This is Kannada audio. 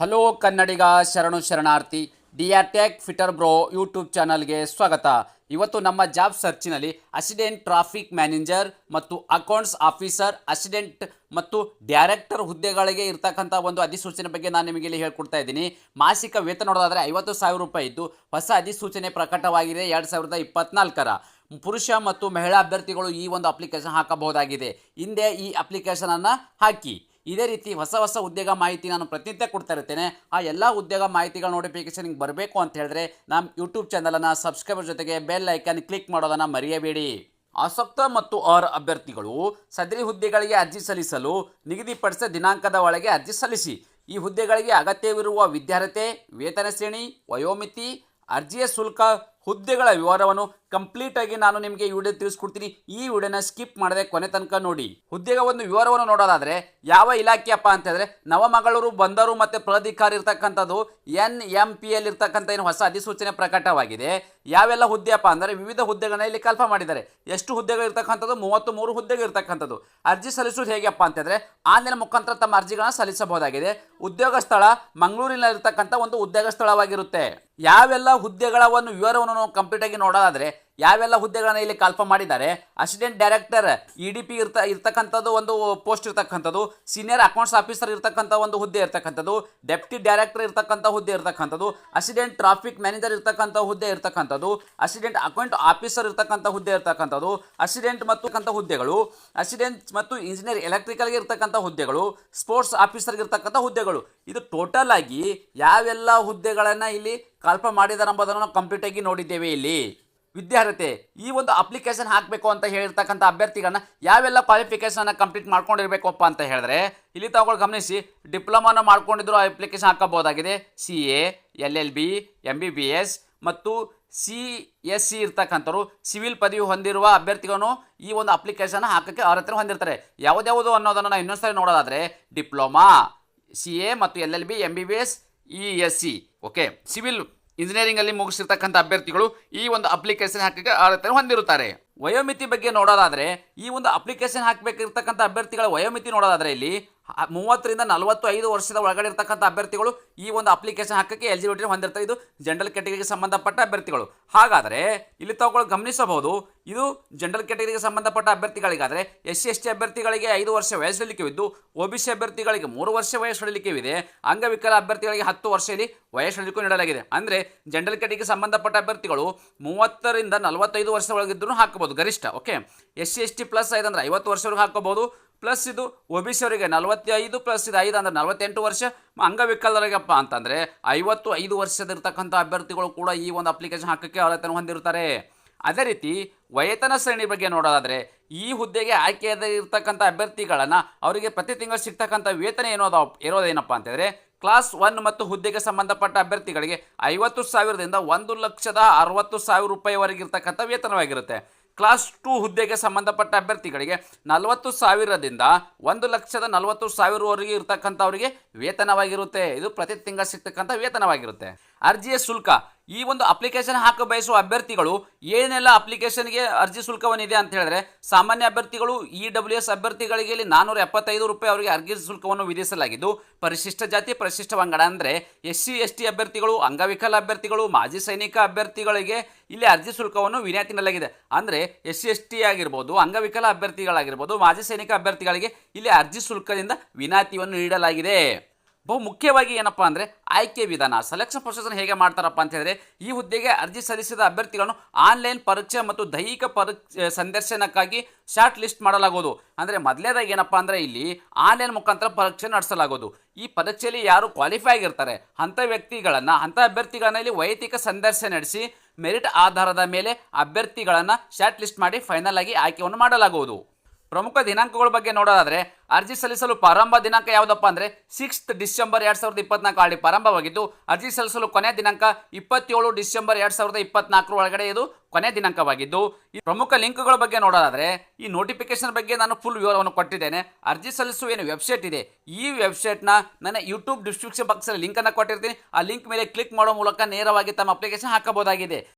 ಹಲೋ ಕನ್ನಡಿಗ ಶರಣು ಶರಣಾರ್ಥಿ D tech fitter bro YouTube ಚಾನಲ್ಗೆ ಸ್ವಾಗತ. ಇವತ್ತು ನಮ್ಮ ಜಾಬ್ ಸರ್ಚಿನಲ್ಲಿ ಅಸಿಡೆಂಟ್ ಟ್ರಾಫಿಕ್ ಮ್ಯಾನೇಜರ್ ಮತ್ತು ಅಕೌಂಟ್ಸ್ ಆಫೀಸರ್ ಅಸಿಡೆಂಟ್ ಮತ್ತು ಡೈರೆಕ್ಟರ್ ಹುದ್ದೆಗಳಿಗೆ ಇರ್ತಕ್ಕಂಥ ಒಂದು ಅಧಿಸೂಚನೆ ಬಗ್ಗೆ ನಾನು ನಿಮಗೆ ಇಲ್ಲಿ ಹೇಳ್ಕೊಡ್ತಾ ಇದ್ದೀನಿ. ಮಾಸಿಕ ವೇತನ ನೋಡೋದಾದರೆ ಐವತ್ತು ಸಾವಿರ ರೂಪಾಯಿ ಇದ್ದು, ಹೊಸ ಅಧಿಸೂಚನೆ ಪ್ರಕಟವಾಗಿದೆ ಎರಡು ಸಾವಿರದ ಇಪ್ಪತ್ನಾಲ್ಕರ. ಪುರುಷ ಮತ್ತು ಮಹಿಳಾ ಅಭ್ಯರ್ಥಿಗಳು ಈ ಒಂದು ಅಪ್ಲಿಕೇಶನ್ ಹಾಕಬಹುದಾಗಿದೆ. ಹಿಂದೆ ಈ ಅಪ್ಲಿಕೇಶನನ್ನು ಹಾಕಿ. ಇದೇ ರೀತಿ ಹೊಸ ಹೊಸ ಉದ್ಯೋಗ ಮಾಹಿತಿ ನಾನು ಪ್ರತಿನಿತ್ಯ ಕೊಡ್ತಾ ಇರ್ತೇನೆ ಆ ಎಲ್ಲ ಉದ್ಯೋಗ ಮಾಹಿತಿಗಳ ನೋಟಿಫಿಕೇಶನ್ ಬರಬೇಕು ಅಂತ ಹೇಳಿದ್ರೆ ನಮ್ಮ ಯೂಟ್ಯೂಬ್ ಚಾನಲನ್ನು ಸಬ್ಸ್ಕ್ರೈಬರ್ ಜೊತೆಗೆ ಬೆಲ್ ಐಕನ್ ಕ್ಲಿಕ್ ಮಾಡೋದನ್ನು ಮರೆಯಬೇಡಿ. ಆಸಕ್ತ ಮತ್ತು ಅವರ ಅಭ್ಯರ್ಥಿಗಳು ಸದರಿ ಹುದ್ದೆಗಳಿಗೆ ಅರ್ಜಿ ಸಲ್ಲಿಸಲು ನಿಗದಿಪಡಿಸಿದ ದಿನಾಂಕದ ಒಳಗೆ ಅರ್ಜಿ ಸಲ್ಲಿಸಿ. ಈ ಹುದ್ದೆಗಳಿಗೆ ಅಗತ್ಯವಿರುವ ವಿದ್ಯಾರ್ಹತೆ, ವೇತನ ಶ್ರೇಣಿ, ವಯೋಮಿತಿ, ಅರ್ಜಿಯ ಶುಲ್ಕ ಹುದ್ದೆಗಳ ವಿವರವನ್ನು ಕಂಪ್ಲೀಟ್ ಆಗಿ ನಾನು ನಿಮಗೆ ಈ ವಿಡಿಯೋ ತಿಳಿಸ್ಕೊಡ್ತೀನಿ. ಈ ವಿಡಿಯೋನ ಸ್ಕಿಪ್ ಮಾಡದೆ ಕೊನೆ ತನಕ ನೋಡಿ. ಹುದ್ದೆಗ ಒಂದು ವಿವರವನ್ನು ನೋಡೋದಾದ್ರೆ, ಯಾವ ಇಲಾಖೆಯಪ್ಪ ಅಂತ ಹೇಳಿದ್ರೆ, ನವಮಗಳೂರು, ಬಂದರು ಮತ್ತು ಪ್ರಾಧಿಕಾರ ಇರ್ತಕ್ಕಂಥದ್ದು ಎನ್ ಎಂ ಪಿ ಎಲ್ ಇರ್ತಕ್ಕಂಥ ಏನು ಹೊಸ ಅಧಿಸೂಚನೆ ಪ್ರಕಟವಾಗಿದೆ. ಯಾವೆಲ್ಲ ಹುದ್ದೆಯಪ್ಪ ಅಂದರೆ, ವಿವಿಧ ಹುದ್ದೆಗಳನ್ನ ಇಲ್ಲಿ ಕಲ್ಪ ಮಾಡಿದ್ದಾರೆ. ಎಷ್ಟು ಹುದ್ದೆಗಳು ಇರ್ತಕ್ಕಂಥದ್ದು? ಮೂವತ್ತು ಮೂರು ಇರ್ತಕ್ಕಂಥದ್ದು. ಅರ್ಜಿ ಸಲ್ಲಿಸುವುದು ಹೇಗೆಪ್ಪ ಅಂತಂದ್ರೆ ಆನ್ಲೈನ್ ಮುಖಾಂತರ ತಮ್ಮ ಅರ್ಜಿಗಳನ್ನ ಸಲ್ಲಿಸಬಹುದಾಗಿದೆ. ಉದ್ಯೋಗ ಸ್ಥಳ ಮಂಗಳೂರಿನಲ್ಲಿರ್ತಕ್ಕಂಥ ಒಂದು ಉದ್ಯೋಗ ಸ್ಥಳವಾಗಿರುತ್ತೆ. ಯಾವೆಲ್ಲ ಹುದ್ದೆಗಳ ಒಂದು ವಿವರವನ್ನು ನಾವು ಕಂಪ್ಲೀಟ್ ಆಗಿ ನೋಡೋದಾದ್ರೆ ಯಾವೆಲ್ಲ ಹುದ್ದೆಗಳನ್ನ ಇಲ್ಲಿ ಕಲ್ಪ ಮಾಡಿದ್ದಾರೆ? Assistant director E D P ಇರ್ತ, ಇರ್ತಕ್ಕಂಥದ್ದು ಒಂದು ಪೋಸ್ಟ್ ಇರ್ತಕ್ಕಂಥದ್ದು, ಸೀನಿಯರ್ ಅಕೌಂಟ್ಸ್ ಆಫೀಸರ್ ಇರ್ತಕ್ಕಂಥ ಒಂದು ಹುದ್ದೆ ಇರ್ತಕ್ಕಂಥದ್ದು, ಡೆಪ್ಟಿ ಡೈರೆಕ್ಟರ್ ಇರ್ತಕ್ಕಂಥ ಹುದ್ದೆ ಇರ್ತಕ್ಕಂಥದ್ದು, ಅಸಿಸ್ಟೆಂಟ್ ಟ್ರಾಫಿಕ್ ಮ್ಯಾನೇಜರ್ ಇರ್ತಕ್ಕಂಥ ಹುದ್ದೆ ಇರ್ತಕ್ಕಂಥದ್ದು, ಅಸಿಸ್ಟೆಂಟ್ ಅಕೌಂಟ್ ಆಫೀಸರ್ ಇರ್ತಕ್ಕಂಥ ಹುದ್ದೆ ಇರ್ತಕ್ಕಂಥದ್ದು, ಅಸಿಸ್ಟೆಂಟ್ ಮತ್ತು ಹುದ್ದೆಗಳು, ಅಸಿಸ್ಟೆಂಟ್ ಮತ್ತು ಇಂಜಿನಿಯರ್ ಎಲೆಕ್ಟ್ರಿಕಲ್ಗೆ ಇರ್ತಕ್ಕಂಥ ಹುದ್ದೆಗಳು, ಸ್ಪೋರ್ಟ್ಸ್ ಆಫೀಸರ್ಗೆ ಇರ್ತಕ್ಕಂಥ ಹುದ್ದೆಗಳು. ಇದು ಟೋಟಲ್ ಆಗಿ ಯಾವೆಲ್ಲ ಹುದ್ದೆಗಳನ್ನು ಇಲ್ಲಿ ಕಲ್ಪ ಮಾಡಿದ್ದಾರೆ ಎಂಬುದನ್ನು ನಾವು ಕಂಪ್ಲೀಟ್ ಆಗಿ ನೋಡಿದ್ದೇವೆ ಇಲ್ಲಿ. ವಿದ್ಯಾರ್ಹತೆ, ಈ ಒಂದು ಅಪ್ಲಿಕೇಶನ್ ಹಾಕಬೇಕು ಅಂತ ಹೇಳಿರ್ತಕ್ಕಂಥ ಅಭ್ಯರ್ಥಿಗಳನ್ನ ಯಾವೆಲ್ಲ ಕ್ವಾಲಿಫಿಕೇಷನ್ ಕಂಪ್ಲೀಟ್ ಮಾಡ್ಕೊಂಡಿರ್ಬೇಕಪ್ಪ ಅಂತ ಹೇಳಿದ್ರೆ, ಇಲ್ಲಿ ತಾವುಗಳು ಗಮನಿಸಿ ಡಿಪ್ಲೊಮಾನ ಮಾಡ್ಕೊಂಡಿದ್ರು application ಹಾಕಬಹುದಾಗಿದೆ. C A L L B M B B S ಮತ್ತು ಸಿ ಎಸ್ ಸಿ ಇರ್ತಕ್ಕಂಥವ್ರು ಸಿವಿಲ್ ಪದವಿ ಹೊಂದಿರುವ ಅಭ್ಯರ್ಥಿಗಳನ್ನು ಈ ಒಂದು ಅಪ್ಲಿಕೇಶನ್ ಹಾಕೋಕ್ಕೆ ಅರ್ಹತೆ ಹೊಂದಿರ್ತಾರೆ. ಯಾವುದ್ಯಾವುದು ಅನ್ನೋದನ್ನು ನಾವು ಇನ್ನೊಂದ್ಸರಿ ನೋಡೋದಾದರೆ ಡಿಪ್ಲೊಮಾ ಸಿ ಎ ಮತ್ತು L L B M B B S E S C okay civil ಇಂಜಿನಿಯರಿಂಗಲ್ಲಿ ಮುಗಿಸಿರ್ತಕ್ಕಂಥ ಅಭ್ಯರ್ಥಿಗಳು ಈ ಒಂದು ಅಪ್ಲಿಕೇಶನ್ ಹಾಕಕ್ಕೆ ಅರ್ಹತೆ ಹೊಂದಿರುತ್ತಾರೆ. ವಯೋಮಿತಿ ಬಗ್ಗೆ ನೋಡೋದಾದರೆ, ಈ ಒಂದು ಅಪ್ಲಿಕೇಶನ್ ಹಾಕಬೇಕಿರ್ತಕ್ಕಂಥ ಅಭ್ಯರ್ಥಿಗಳ ವಯೋಮಿತಿ ನೋಡೋದಾದರೆ ಇಲ್ಲಿ ಮೂವತ್ತರಿಂದ ನಲವತ್ತು ಐದು ವರ್ಷದ ಒಳಗಡೆ ಇರ್ತಕ್ಕಂಥ ಅಭ್ಯರ್ಥಿಗಳು ಈ ಒಂದು ಅಪ್ಲಿಕೇಶನ್ ಹಾಕಕ್ಕೆ ಎಲಿಜಿಬಿಲಿಟಿ ಹೊಂದಿರ್ತಾರೆ ಇದು ಜನರಲ್ ಕ್ಯಾಟಗರಿಗೆ ಸಂಬಂಧಪಟ್ಟ ಅಭ್ಯರ್ಥಿಗಳು. ಹಾಗಾದರೆ ಇಲ್ಲಿ ತಾವುಗಳು ಗಮನಿಸಬಹುದು, ಇದು ಜನರಲ್ ಕ್ಯಾಟಗರಿಗೆ ಸಂಬಂಧಪಟ್ಟ ಅಭ್ಯರ್ಥಿಗಳಿಗಾದರೆ ಎಸ್ ಸಿ ಎಸ್ ಟಿ ಅಭ್ಯರ್ಥಿಗಳಿಗೆ ಐದು ವರ್ಷ ವಯಸ್ಸಳಿಕೆವಿದ್ದು ಒ ಬಿ ಸಿ ಅಭ್ಯರ್ಥಿಗಳಿಗೆ ಮೂರು ವರ್ಷ ಇದೆ ಅಂಗವಿಕಲ ಅಭ್ಯರ್ಥಿಗಳಿಗೆ ಹತ್ತು ವರ್ಷ ಇಲ್ಲಿ ವಯಸ್ಸಳಿಕೆ ನೀಡಲಾಗಿದೆ. ಅಂದರೆ ಜನರಲ್ ಕ್ಯಾಟಗರಿಗೆ ಸಂಬಂಧಪಟ್ಟ ಅಭ್ಯರ್ಥಿಗಳು ಮೂವತ್ತರಿಂದ ನಲವತ್ತೈದು ವರ್ಷ ಒಳಗಿದ್ದರೂ ಹಾಕಬಹುದು, ಗರಿಷ್ಠ okay S C S T plus ಐದು ಅಂದರೆ ಐವತ್ತು ವರ್ಷವರೆಗೂ ಹಾಕೋಬಹುದು. ಪ್ಲಸ್ ಇದು ಒ ಬಿ ಸಿ ಅವರಿಗೆ ನಲವತ್ತೈದು ಪ್ಲಸ್ ಇದು ಐದು ಅಂದರೆ ನಲವತ್ತೆಂಟು ವರ್ಷ. ಅಂಗವಿಕಲರಿಗಪ್ಪ ಅಂತಂದರೆ ಐವತ್ತು ಐದು ವರ್ಷದಿರ್ತಕ್ಕಂಥ ಅಭ್ಯರ್ಥಿಗಳು ಕೂಡ ಈ ಒಂದು ಅಪ್ಲಿಕೇಶನ್ ಹಾಕೋಕ್ಕೆ ಅರ್ಹತೆಯನ್ನು ಹೊಂದಿರ್ತಾರೆ ಅದೇ ರೀತಿ ವೇತನ ಶ್ರೇಣಿ ಬಗ್ಗೆ ನೋಡೋದಾದರೆ ಈ ಹುದ್ದೆಗೆ ಆಯ್ಕೆಯಾದ ಇರ್ತಕ್ಕಂಥ ಅಭ್ಯರ್ಥಿಗಳನ್ನು ಅವರಿಗೆ ಪ್ರತಿ ತಿಂಗಳು ಸಿಗ್ತಕ್ಕಂಥ ವೇತನ ಏನೋದ ಇರೋದೇನಪ್ಪ ಅಂತಂದರೆ ಕ್ಲಾಸ್ ಒನ್ ಮತ್ತು ಹುದ್ದೆಗೆ ಸಂಬಂಧಪಟ್ಟ ಅಭ್ಯರ್ಥಿಗಳಿಗೆ ಐವತ್ತು ಸಾವಿರದಿಂದ ಒಂದು ಲಕ್ಷದ ಅರವತ್ತು ಸಾವಿರ ರೂಪಾಯಿವರೆಗೆ ಇರ್ತಕ್ಕಂಥ ವೇತನವಾಗಿರುತ್ತೆ. ಕ್ಲಾಸ್ ಟು ಹುದ್ದೆಗೆ ಸಂಬಂಧಪಟ್ಟ ಅಭ್ಯರ್ಥಿಗಳಿಗೆ ನಲವತ್ತು ಸಾವಿರದಿಂದ ಒಂದು ಲಕ್ಷದ ನಲವತ್ತು ಸಾವಿರವರೆಗೆ ಇರ್ತಕ್ಕಂಥವರಿಗೆ ವೇತನವಾಗಿರುತ್ತೆ. ಇದು ಪ್ರತಿ ತಿಂಗಳು ಸಿಗ್ತಕ್ಕಂಥ ವೇತನವಾಗಿರುತ್ತೆ. ಅರ್ಜಿಯ ಶುಲ್ಕ. ಈ ಒಂದು ಅಪ್ಲಿಕೇಶನ್ ಹಾಕ ಬಯಸುವ ಅಭ್ಯರ್ಥಿಗಳು ಏನೆಲ್ಲ ಅಪ್ಲಿಕೇಶನ್ಗೆ ಅರ್ಜಿ ಶುಲ್ಕವನ್ನಿದೆ ಅಂತ ಹೇಳಿದ್ರೆ, ಸಾಮಾನ್ಯ ಅಭ್ಯರ್ಥಿಗಳು ಇ ಡಬ್ಲ್ಯೂ ಎಸ್ ಅಭ್ಯರ್ಥಿಗಳಿಗೆ ಇಲ್ಲಿ ನಾನ್ನೂರ ಎಪ್ಪತ್ತೈದು ರೂಪಾಯಿ ಅವರಿಗೆ ಅರ್ಜಿ ಶುಲ್ಕವನ್ನು ವಿಧಿಸಲಾಗಿದ್ದು, ಪರಿಶಿಷ್ಟ ಜಾತಿ, ಪರಿಶಿಷ್ಟ ವಂಗಡ ಅಂದರೆ ಎಸ್ ಸಿ ಎಸ್ ಟಿ ಅಭ್ಯರ್ಥಿಗಳು, ಅಂಗವಿಕಲ ಅಭ್ಯರ್ಥಿಗಳು, ಮಾಜಿ ಸೈನಿಕ ಅಭ್ಯರ್ಥಿಗಳಿಗೆ ಇಲ್ಲಿ ಅರ್ಜಿ ಶುಲ್ಕವನ್ನು ವಿನಾಯಿತಿ ನೀಡಲಾಗಿದೆ. ಅಂದರೆ ಎಸ್ ಸಿ ಎಸ್ ಟಿ ಆಗಿರ್ಬೋದು, ಅಂಗವಿಕಲ ಅಭ್ಯರ್ಥಿಗಳಾಗಿರ್ಬೋದು, ಮಾಜಿ ಸೈನಿಕ ಅಭ್ಯರ್ಥಿಗಳಿಗೆ ಇಲ್ಲಿ ಅರ್ಜಿ ಶುಲ್ಕದಿಂದ ವಿನಾಯಿತಿಯನ್ನು ನೀಡಲಾಗಿದೆ. ಬಹು ಮುಖ್ಯವಾಗಿ ಏನಪ್ಪ ಅಂದರೆ ಆಯ್ಕೆ ವಿಧಾನ. ಸೆಲೆಕ್ಷನ್ ಪ್ರೊಸೆಸ್ ಹೇಗೆ ಮಾಡ್ತಾರಪ್ಪ ಅಂತ ಈ ಹುದ್ದೆಗೆ ಅರ್ಜಿ ಸಲ್ಲಿಸಿದ ಅಭ್ಯರ್ಥಿಗಳನ್ನು ಆನ್ಲೈನ್ ಪರೀಕ್ಷೆ ಮತ್ತು ದೈಹಿಕ ಪರೀಕ್ಷೆ ಸಂದರ್ಶನಕ್ಕಾಗಿ ಶಾರ್ಟ್ ಲಿಸ್ಟ್ ಮಾಡಲಾಗುವುದು. ಅಂದರೆ ಮೊದಲನೇದಾಗಿ ಏನಪ್ಪ ಅಂದರೆ ಇಲ್ಲಿ ಆನ್ಲೈನ್ ಮುಖಾಂತರ ಪರೀಕ್ಷೆ ನಡೆಸಲಾಗುವುದು. ಈ ಪರೀಕ್ಷೆಯಲ್ಲಿ ಯಾರು ಕ್ವಾಲಿಫೈ ಆಗಿರ್ತಾರೆ, ಅಂಥ ವ್ಯಕ್ತಿಗಳನ್ನು, ಅಂಥ ಅಭ್ಯರ್ಥಿಗಳನ್ನ ಇಲ್ಲಿ ವೈಯಕ್ತಿಕ ಸಂದರ್ಶನ ನಡೆಸಿ ಮೆರಿಟ್ ಆಧಾರದ ಮೇಲೆ ಅಭ್ಯರ್ಥಿಗಳನ್ನು ಶಾರ್ಟ್ ಲಿಸ್ಟ್ ಮಾಡಿ ಫೈನಲ್ ಆಗಿ ಆಯ್ಕೆಯನ್ನು ಮಾಡಲಾಗುವುದು. ಪ್ರಮುಖ ದಿನಾಂಕಗಳ ಬಗ್ಗೆ ನೋಡೋದಾದ್ರೆ, ಅರ್ಜಿ ಸಲ್ಲಿಸಲು ಪ್ರಾರಂಭ ದಿನಾಂಕ ಯಾವುದಪ್ಪ ಅಂದರೆ ಸಿಕ್ಸ್ತ್ ಡಿಸೆಂಬರ್ ಎರಡು ಸಾವಿರದ ಇಪ್ಪತ್ನಾಲ್ಕು ಆಡಿ ಪ್ರಾರಂಭವಾಗಿದ್ದು, ಅರ್ಜಿ ಸಲ್ಲಿಸಲು ಕೊನೆಯ ದಿನಾಂಕ ಇಪ್ಪತ್ತೇಳು ಡಿಸೆಂಬರ್ ಎರಡು ಸಾವಿರದ ಇಪ್ಪತ್ನಾಲ್ಕರ ಒಳಗಡೆ ಇದು ಕೊನೆಯ ದಿನಾಂಕವಾಗಿದ್ದು, ಈ ಪ್ರಮುಖ ಲಿಂಕ್ಗಳ ಬಗ್ಗೆ ನೋಡೋದಾದ್ರೆ, ಈ ನೋಟಿಫಿಕೇಶನ್ ಬಗ್ಗೆ ನಾನು ಫುಲ್ ವಿವರವನ್ನು ಕೊಟ್ಟಿದ್ದೇನೆ. ಅರ್ಜಿ ಸಲ್ಲಿಸುವ ಏನು ವೆಬ್ಸೈಟ್ ಇದೆ, ಈ ವೆಬ್ಸೈಟ್ನ ನನ್ನ ಯೂಟ್ಯೂಬ್ ಡಿಸ್ಕ್ರಿಪ್ಷನ್ ಬಾಕ್ಸಲ್ಲಿ ಲಿಂಕನ್ನು ಕೊಟ್ಟಿರ್ತೀನಿ. ಆ ಲಿಂಕ್ ಮೇಲೆ ಕ್ಲಿಕ್ ಮಾಡೋ ಮೂಲಕ ನೇರವಾಗಿ ತಮ್ಮ ಅಪ್ಲಿಕೇಶನ್ ಹಾಕಬಹುದಾಗಿದೆ.